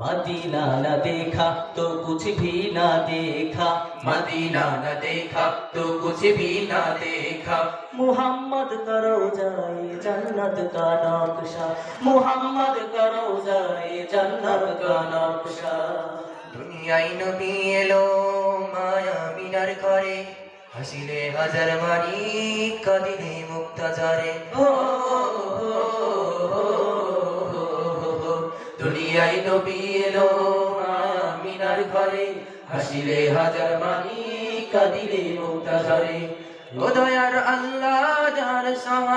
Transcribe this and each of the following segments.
Medina না দেখা, তো কুছ ভি না দেখা। মদিনা না দেখা, তো কুছ ভি না দেখা। মুহাম্মদ করো যায় জন্নত কা নকশা। মুহাম্মদ করো যায় জন্নত কা নকশা। দুনিয়ায় নবী এলো মায়া মিনার ঘরে। হাসিলে হাজার মানি কাঁদিলে মুক্তা জারে ও দুনিয়ায় নবী এলো আমিনার ঘরে। হাসিলে হাজার মানি, কাঁদিলে মুক্তা ঝরে ও দয়ার আল্লাহ, যার সহায়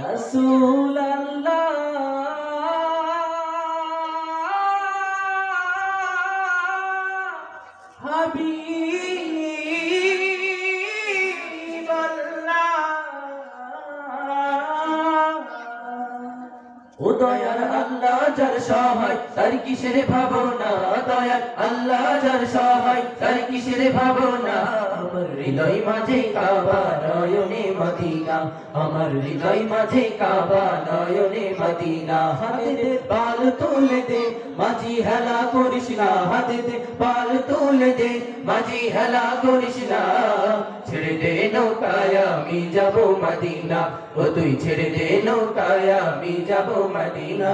রাসূল আল্লাহ, হাবিব। ও দয়ার আল্লাহ যার সহায়, তার কিসের ভাবনা? দয়ার আল্লাহ যার সহায়, তার কিসের ভাবনা? আমার হৃদয় মাঝে কাবা নয়নে মদিনা। আমার হৃদয় মাঝে কাবা নয়নে হাতে দে তুলে দে, মাঝি হেলা করিস না। হাতে দে পাল তুলে দে, মাঝি হেলা করিস না। ছেড়ে দে নৌকায়, আমি যাব মদিনা। ও তুই ছেড়ে দে নৌকায়, আমি যাব মদিনা।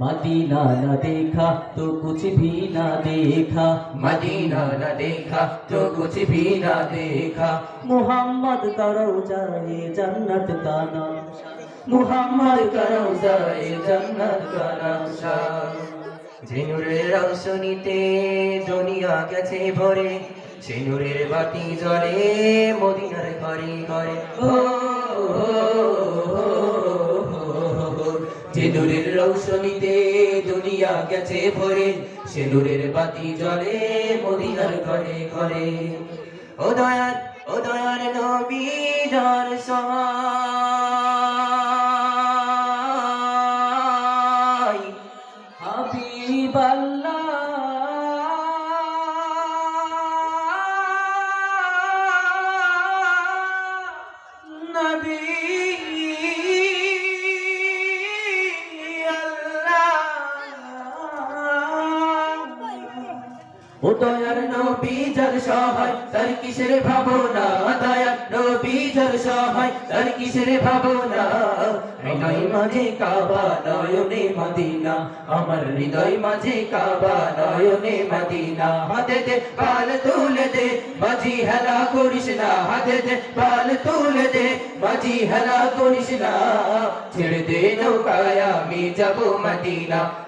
মদিনা না দেখা তো কুছ ভি না দেখা। মদিনা না দেখা তো কুছ ভি না দেখা। মোহাম্মদ করো যায় জান্নাত কা নাম মোহাম্মদ করো যায় জান্নাত কা নাম ঝিনুরের রোশনীতে দুনিয়া গেছে ভরে সিনুরের বাতি জ্বলে মদিনার ঘরে ঘরে। ও ঝিনুরের রৌশনীতে দুনিয়া গেছে ভরে সিঁদুরের বাতি জ্বলে মদিনার ঘরে ঘরে। ও দয়ার ও দয়ার নবী, যার সহায় দয়ার নবী যার সহায় তার কিসের ভাবনা দয়ার নবী যার সহায় তার কিসের ভাবনা হৃদয় মাঝে কাবা নয়নে মদিনা আমার হৃদয় মাঝে কাবা নয়নে মদিনা হাতে দে পাল তুলে দে মাঝি হেলা করিস না হাতে দে পাল তুলে দে মাঝি হেলা করিস না ছেড়ে দে নৌকায় আমি যাব মদিনা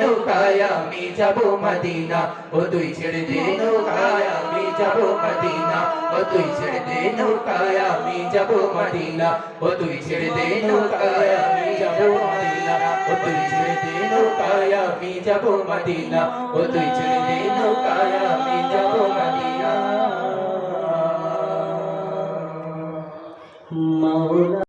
নৌকায় আমি যাব মদিনা ও তুই ছেড়ে দে নৌকায় আমি যাব মদিনা ও তুই ছেড়ে দে নৌকায় আমি যাব মদিনা ও তুই ছেড়ে দে নৌকায় আমি যাব মদিনা ও তুই ছেড়ে দে নৌকায় আমি যাব মদিনা ও তুই ছেড়ে দে নৌকায়